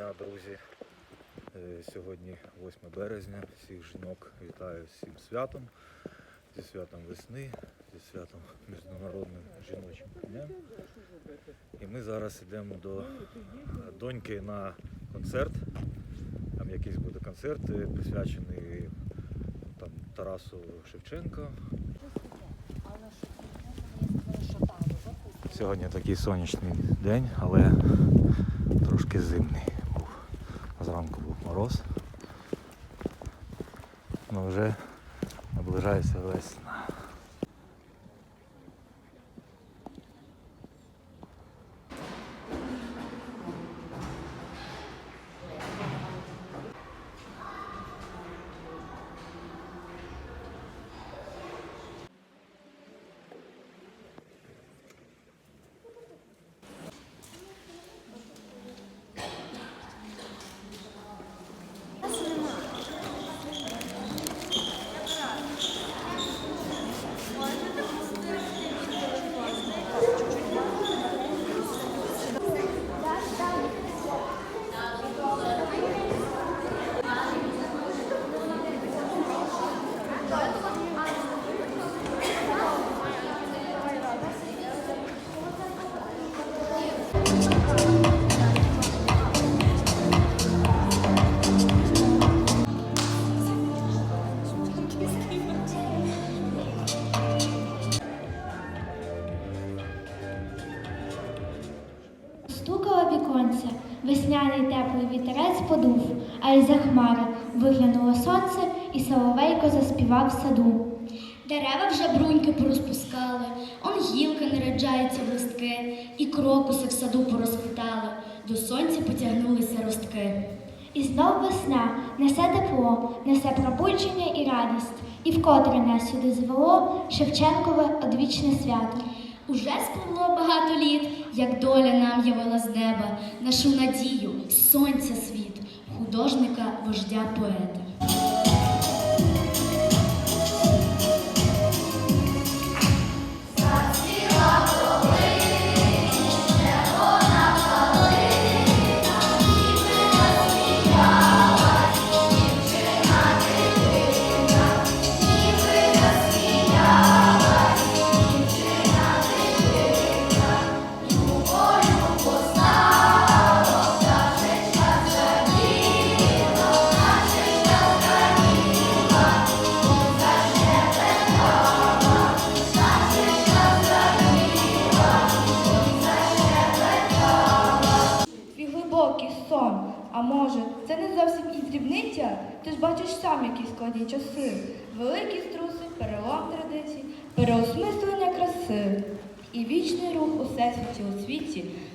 дня, друзі. Е, Сьогодні 8 березня. Всіх жінок вітаю цим святом. Зі святом весни, зі святом Міжнародним жіночим днем. І ми зараз йдемо до доньки на концерт. Там якийсь буде концерт, е, присвячений там, Тарасу Шевченко. Сьогодні такий сонячний день, але трошки зимний мороз. Ну вже наближається весна. Весняний теплий вітерець подув, а із за хмари виглянуло сонце, і соловейко заспівав в саду. Дерева вже бруньки порозпускали, он гілка наряджається в листки, і крокуси в саду порозквітали, до сонця потягнулися ростки. І знов весна несе тепло, несе пробудження і радість, і вкотре нас сюди звело Шевченкове одвічне свято. Уже спливло багато літ, як доля нам явила з неба, нашу надію, сонця світ, художника, вождя поета.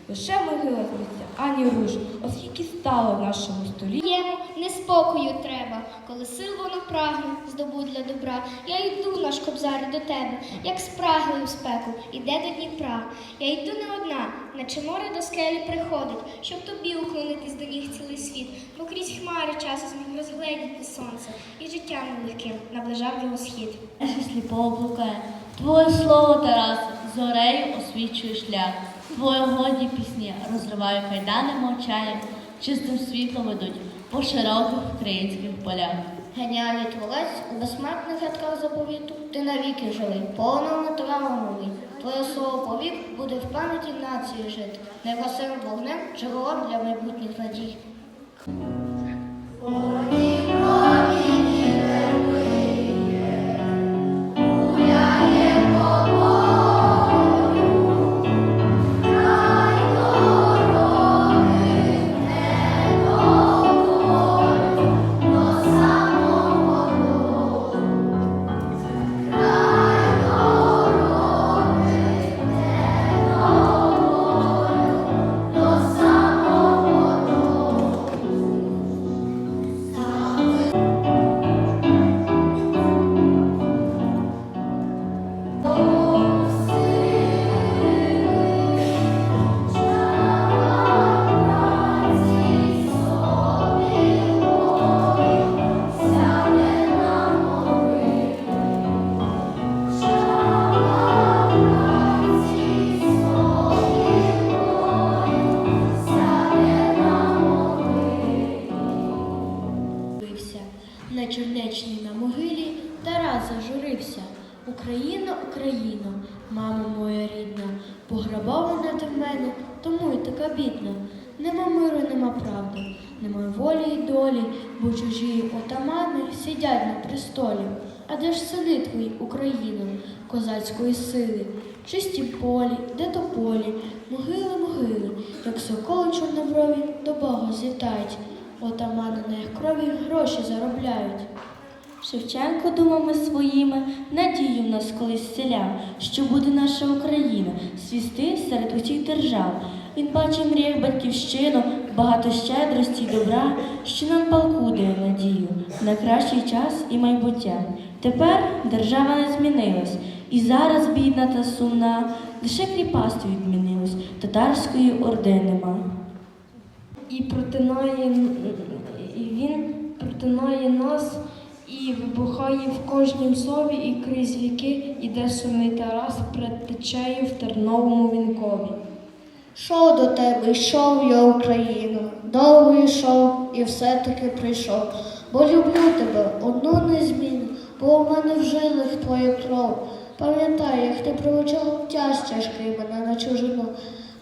Лише могила змістя, ані руш, оскільки стало в нашому столі. Йому неспокою треба, коли сил воно прагне, здобуть для добра. Я йду, наш кобзар, до тебе, як спраглий у спеку, іде до Дніпра. Я йду не одна, наче море до скелі приходить, щоб тобі уклонитись до ніг цілий світ, бо крізь хмари часу зміг розгледіти сонце, і життя нелегким наближав його схід. Наше сліпого блукає. Твоє слово, Тарас, зорею освічує шлях. Твоє годі пісні розриває кайдани мовчанням, чистим світлом ведуть по широких українських полях. Геніальний творець у безсмертних рядках заповіту, ти навіки живий, повному травмовий. Твоє слово повік буде в пам'яті нації жити, негасим вогнем джерелом для майбутніх надій. Пограбована ти в мене, тому й така бідна. Нема миру, нема правди, нема волі й долі, бо чужі отамани сидять на престолі. А де ж сини твої, Україно, козацької сили? Чисті полі, де то полі, могили, могили, як соколи чорноброві до Бога злітають. Отамани на їх крові гроші заробляють. Шевченко думами своїми надію в нас колись селяв, що буде наша Україна свісти серед усіх держав. Він бачив мріях батьківщину, багато щедрості й добра, що нам палкує надію на кращий час і майбуття. Тепер держава не змінилась, і зараз бідна та сумна, лише кріпацтво відмінилось, татарської орди нема. і протинає, і він протинає нас і вибухає в кожнім слові, і крізь віки іде сумний Тарас перед течею в терновому вінкові. Шов до тебе, йшов я Україну, довго йшов і все-таки прийшов. Бо люблю тебе, одну незмінну, бо у мене в жилах твоя кров. Пам'ятай, як ти провочав тяж тяжкий мене на чужину.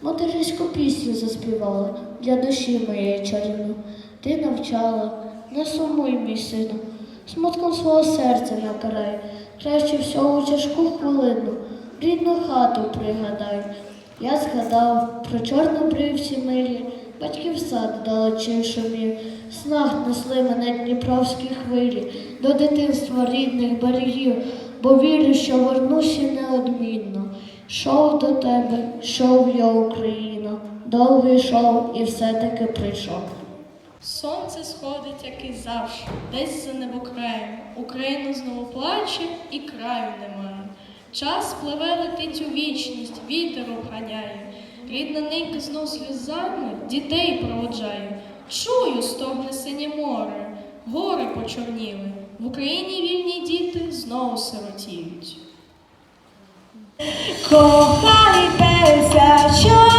Материнську пісню заспівала для душі моєї чарівну. Ти навчала, не сумуй, мій сину, смутком свого серця напирай, краще всього тяжку хвилину, рідну хату пригадай. Я згадав про чорнобривці милі, батьків сад далече шумів, снах несли мене дніпровські хвилі, до дитинства рідних берегів, бо вірю, що вернуся неодмінно. Шов до тебе, шов я Україна, довго йшов і все-таки прийшов. Сонце сходить, як і завжди, десь за небокраєм. Україна знову плаче і краю немає. Час пливе летить у вічність, вітер обганяє. Рідна ненька знов сльозами дітей проводжає. Чую, стогне синє море, гори почорніли. В Україні вільні діти знову сиротіють. Кохайтеся, чорнобриві,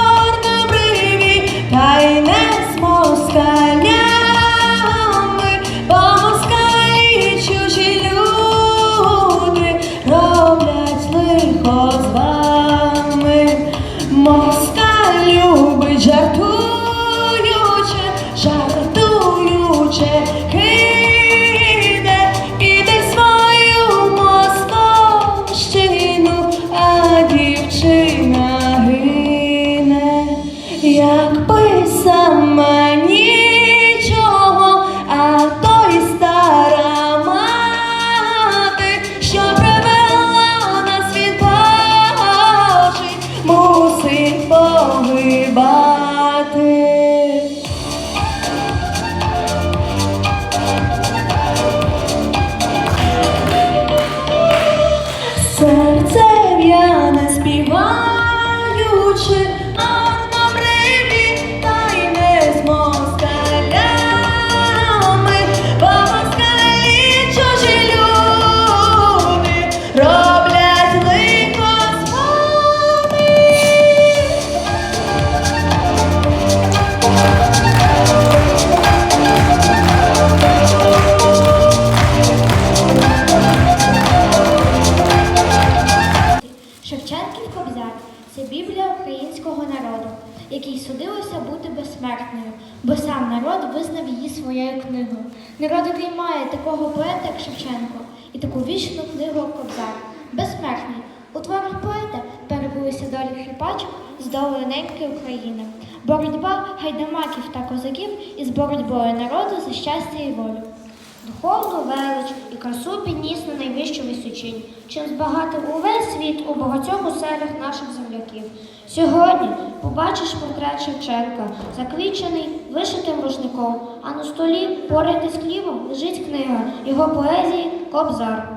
безсмертною, бо сам народ визнав її своєю книгою. Народ, який такого поета, як Шевченко, і таку вічну книгу Кобзар, безсмертний. У творах поета перебулися долі хліпачок з долею України, боротьба гайдамаків та козаків із боротьбою народу за щастя і волю. Духовну велич і красу підніс на найвищу височинь, чим збагатив увесь світ у багатьох оселях наших земляків. Сьогодні побачиш портрет Шевченка, заквічений вишитим рушником, а на столі поряд із хлібом лежить книга його поезії Кобзар.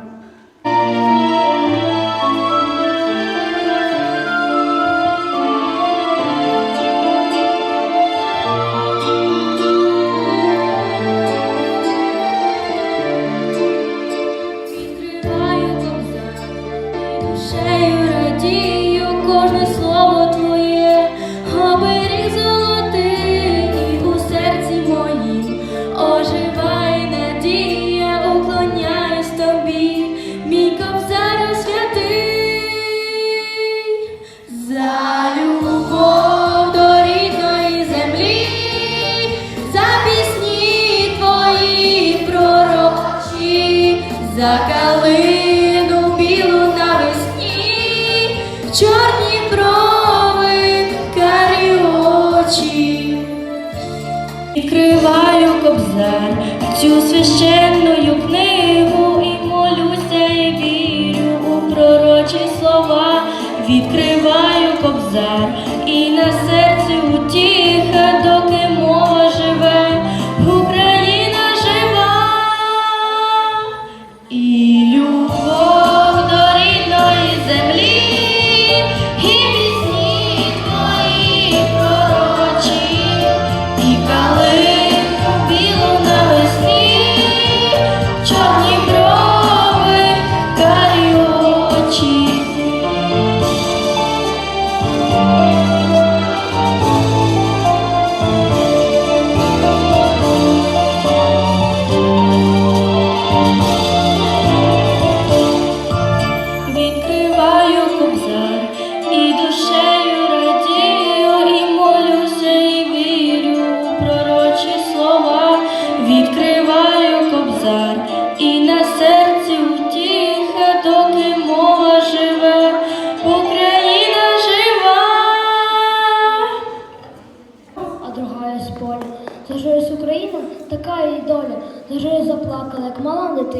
Пророчі слова. Відкриваю кобзар і на серці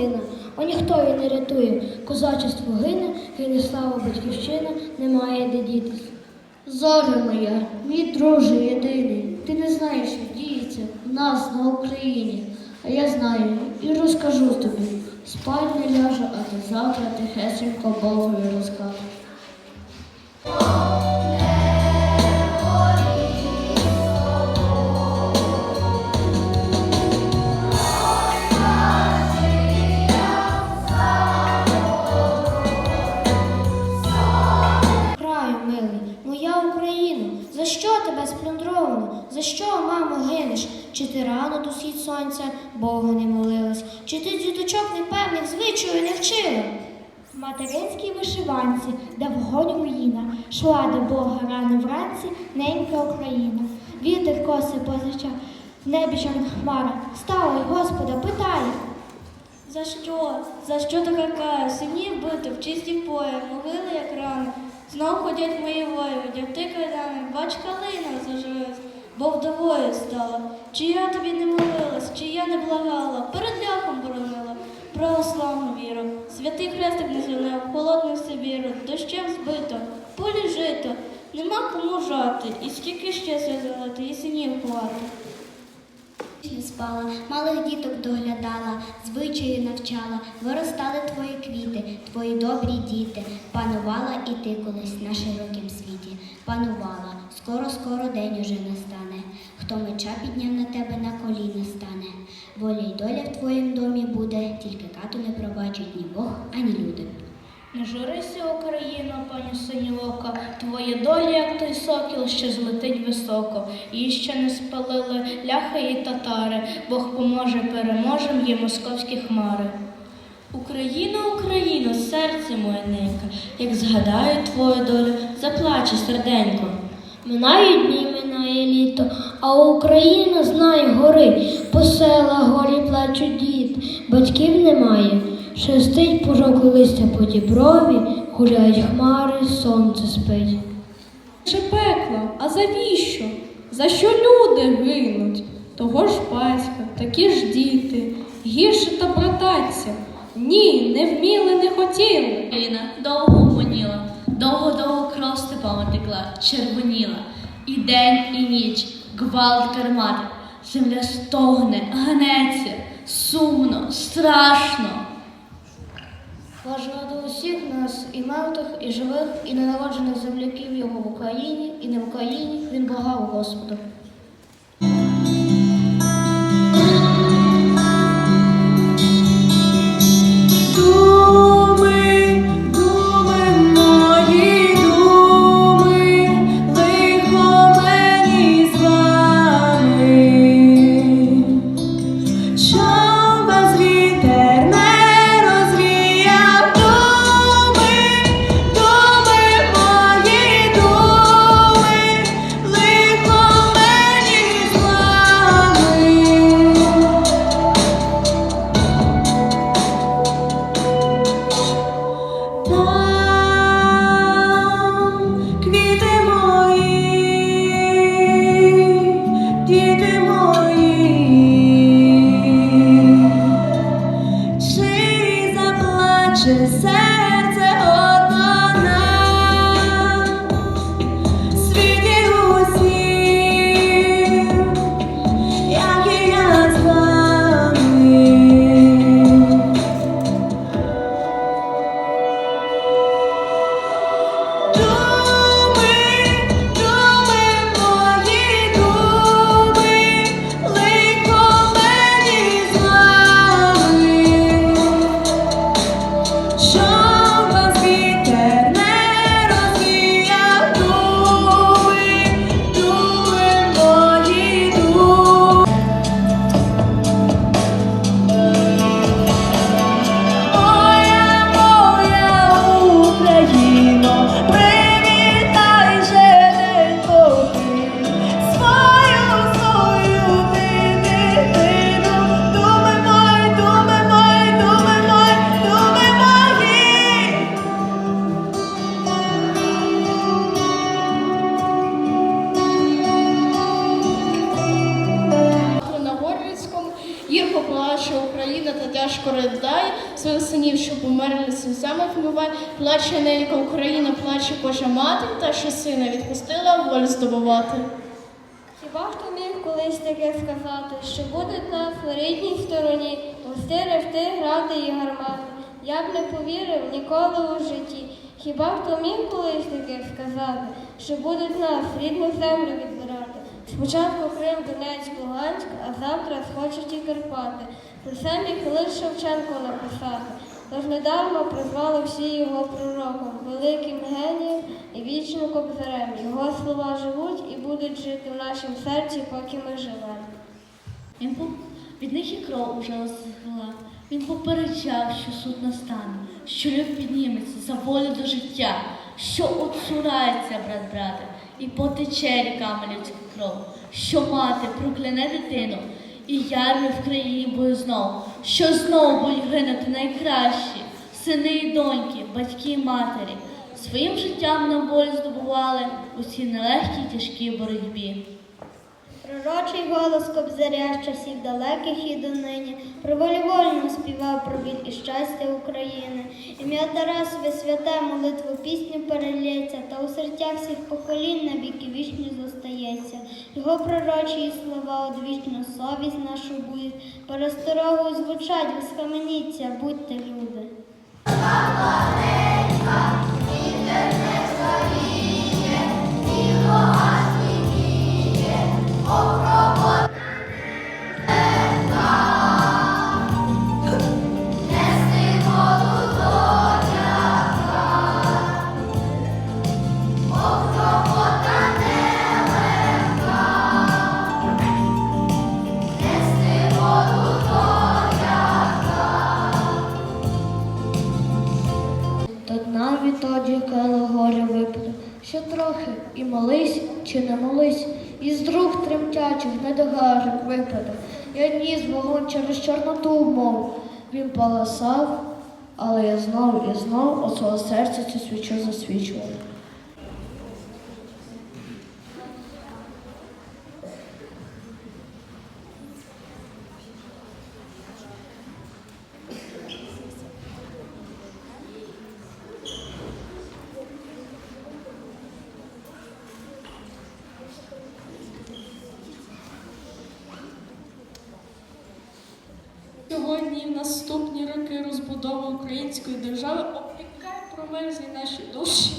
мала. О ніхто її не рятує. Козачество гине, гине слава батьківщина, немає де дітись. Зоря моя, мій друже єдиний, ти не знаєш, що діється в нас на Україні. А я знаю і розкажу тобі. Спать не ляжу, а ти завтра тихесенько Богові розкажеш. Сонця Богу не молилась? Чи ти діточок непевних звичаю не вчила? В материнській вишиванці, де вогонь руїна, шла до Бога рано вранці ненька Україна. Вітер коси позичав, в небі чорна хмара, стала й Господа питає. За що? За що така кара? Синів бити в чисті пої, могили як рани. Знов ходять мої вої, дягти кайдани, бач калина зажилась, бо вдовою стала. Чи я тобі не молилась, чи я не благала, перед ляхом боронила, православну віру. Святий хрестик не зеленив, холодну Сибіру, дощем збито, полі жито, нема кому жати, і скільки ще сльозилити, і синів ховати. Не спала, малих діток доглядала, звичаю навчала, виростали твої квіти, твої добрі діти. Панувала і ти колись на широкім світі. Панувала, скоро, скоро день уже настане. Хто меча підняв на тебе, на коліна стане. Воля й доля в твоїм домі буде, тільки кату не пробачить ні Бог, ані люди. Не журися, Україно, пані синілока, твоя доля, як той сокіл, що злетить високо. Її ще не спалили ляхи і татари. Бог поможе, переможем є московські хмари. Україно, Україно, серце моє ненька, як згадаю твою долю, заплаче серденько. Минають дні, минає літо, а Україна знає гори, по селах горі плачуть дід, батьків немає. Шестить пожок листя по діброві, гуляють хмари, сонце спить. Чи пекло, а завіщо? За що люди гинуть? Того ж батька, такі ж діти, гірше та брататься. Ні, не вміли, не хотіли. Україна довго гомоніла, довго-довго кров степами текла, червоніла. І день, і ніч, гвалт кармати. Земля стогне, гнеться, сумно, страшно. Бажаю до усіх нас і мертвих, і живих, і ненароджених земляків його в Україні, і не в Україні. Він благав Господа. Плаче мати, та що сина відпустила волю здобувати. Хіба хто міг колись таке сказати, що будуть на рідній стороні, гости, ревти, грати і гармати? Я б не повірив ніколи у житті. Хіба хто міг колись таке сказати, що будуть нас рідну землю відбирати? Спочатку Крим, Донецьк, Луганськ, а завтра схочуть і Карпати. Про це лише Шевченко написати. Тож недарма призвали всі його пророком, великим генієм і вічним кобзарем. Його слова живуть і будуть жити в нашому серці, поки ми живемо. Від них і кров уже осихала. Він попереджав, що суд настане, що люд підніметься за волю до життя, що отсурається брат брата, і потече ріками людська кров, що мати прокляне дитину, і ярми в країні буде знов, що знов будуть гинути найкращі, сини і доньки, батьки і матері. Своїм життям на волю здобували у цій нелегкій тяжкій боротьбі. Пророчий голос кобзаря з часів далеких і донині, про волю вольну співав про біль і щастя України. Ім'я Тарасове святе молитву пісню перелється, та у серцях всіх поколінь на віки вічні зостається. Його пророчі слова одвічно совість нашу будуть, пересторогу звучать, схаменіться, будьте люди. Чи не молись, із друг тремтячих недогажок випадок. Я ніс вогонь через чорноту мов. Він погасав, але я знов і знов от свого серця цю свічу засвічував. Сьогодні і в наступні роки розбудови української держави опікає промерзлі наші душі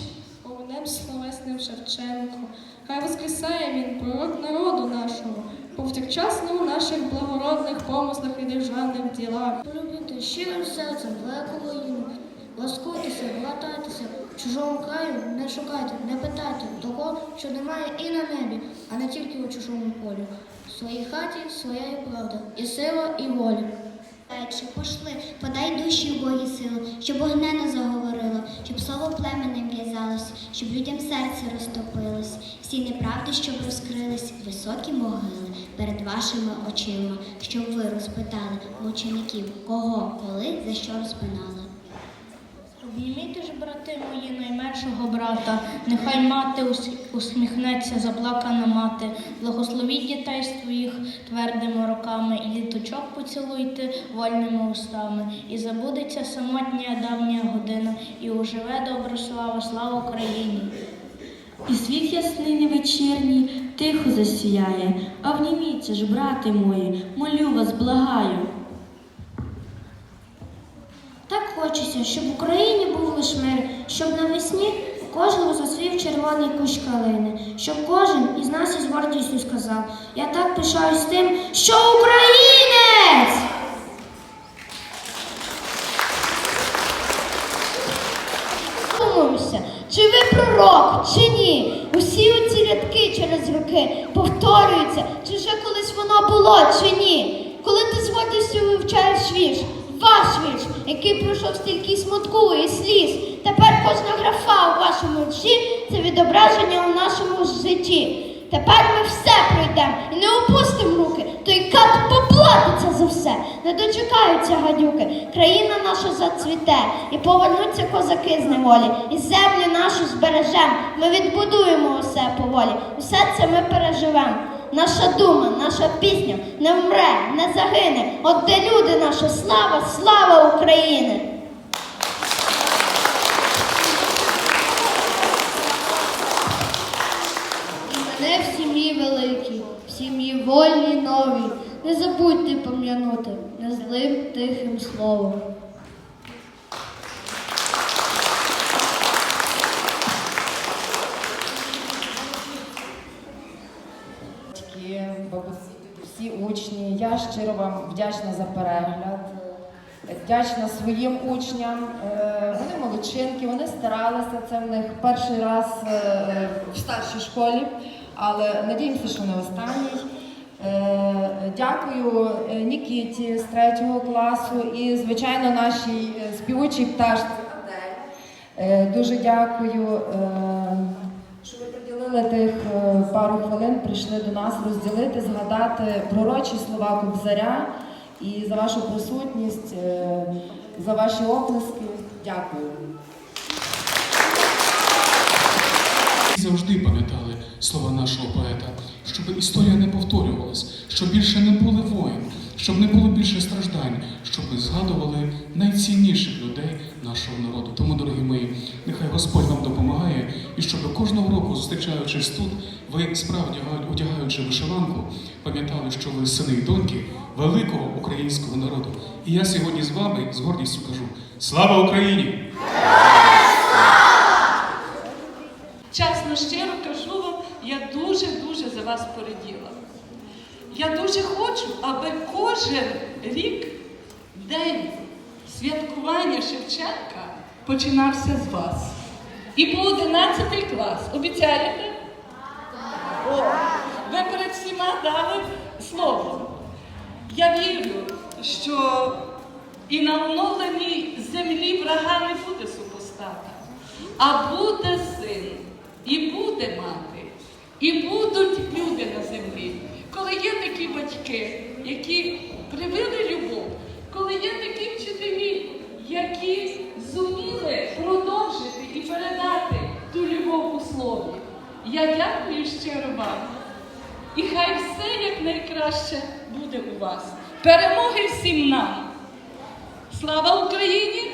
вогнем словесним Шевченко. Хай воскресає він пророк народу нашого, повсякчасно у наших благородних помислах і державних ділах. Полюбити щирим серцем велику воїну, ласкуйтеся, глатайтеся, в чужому краю не шукайте, не питайте того, що немає і на небі, а не тільки у чужому полі. В своїй хаті своя є правда, і сила, і воля. Пошли, подай душі Богі силу, щоб огнено заговорило, щоб слово племенем в'язалось, щоб людям серце розтопилось, всі неправди, щоб розкрились, високі могили перед вашими очима, щоб ви розпитали мучеників, кого, коли, за що розпинали. Обійміть ж, брати мої, найменшого брата, нехай мати усміхнеться, заплакана мати, благословіть дітей своїх твердими руками, і діточок поцілуйте вольними устами, і забудеться самотня давня година, і уживе добра слава, слава Україні. І світ ясний вечірній тихо засіяє, а вніміться ж, брати мої, молю вас, благаю. Так хочеться, щоб в Україні був лиш мир, щоб навесні у кожному засвів червоний кущ калини, щоб кожен із нас із гордістю сказав: Я так пишаюсь тим, що українець! Чи ви пророк, чи ні. Усі оці рядки через роки повторюються, чи вже колись воно було, чи ні. Коли ти з гордістю вивчаєш вірш, ваш вірш, який пройшов стільки смутку і сліз, тепер кожна графа у вашому житті це відображення у нашому житті. Тепер ми все пройдемо і не опустимо руки, той кат поплатиться за все. Не дочекаються гадюки. Країна наша зацвіте, і повернуться козаки з неволі, і землю нашу збережемо. Ми відбудуємо усе поволі. Усе це ми переживемо. Наша дума, наша пісня не вмре, не загине. От де люди, наша слава, слава України! І мене в сім'ї великій, в сім'ї вольній новій. Не забудьте пом'янути незлим тихим словом. Учні. Я щиро вам вдячна за перегляд. Вдячна своїм учням. Е, Вони молодчинки, вони старалися. Це в них перший раз е, в старшій школі, але надіємося, що не останній. Е, Дякую Нікіті з третього класу і, звичайно, нашій співучій пташці Адель. Дуже дякую, ви тих е, пару хвилин, прийшли до нас розділити, згадати пророчі слова Кобзаря і за вашу присутність, е, за ваші оплески. Дякую. Завжди пам'ятали слова нашого поета, щоб історія не повторювалась, щоб більше не було воїн, щоб не було більше страждань, щоб ми згадували найцінніших людей нашого народу. Тому, дорогі мої, нехай Господь вам допомагає, і щоб кожного року, зустрічаючись тут, ви справді одягаючи вишиванку, пам'ятали, що ви сини і доньки великого українського народу. І я сьогодні з вами з гордістю кажу: слава Україні! Чесно, щиро кажу вам, я дуже-дуже за вас пораділа. Я дуже хочу, аби кожен рік день святкування Шевченка починався з вас. І по 11 клас. Обіцяєте? О, ви перед всіма дали слово. Я вірю, що і на оновленій землі врага не буде супостата, а буде син, і буде мати, і будуть люди на землі. Коли є такі батьки, які привили любов, коли є такі вчителі, які зуміли продовжити і передати ту любов у слові. Я дякую щиро вам. І хай все як найкраще буде у вас. Перемоги всім нам! Слава Україні!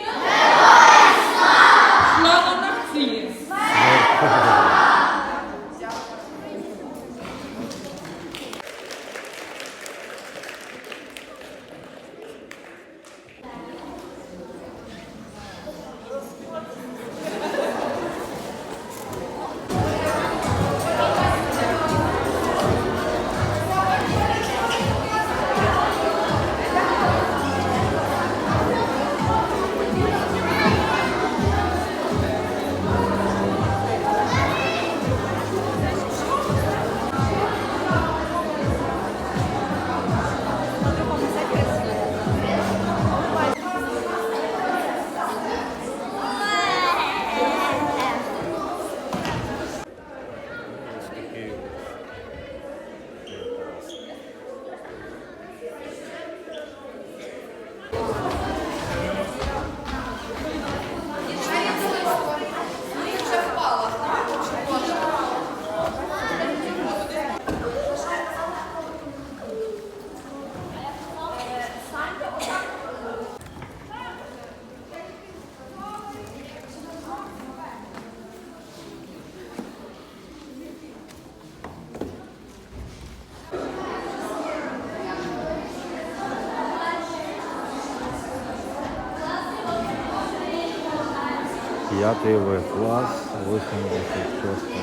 9 В клас, 86.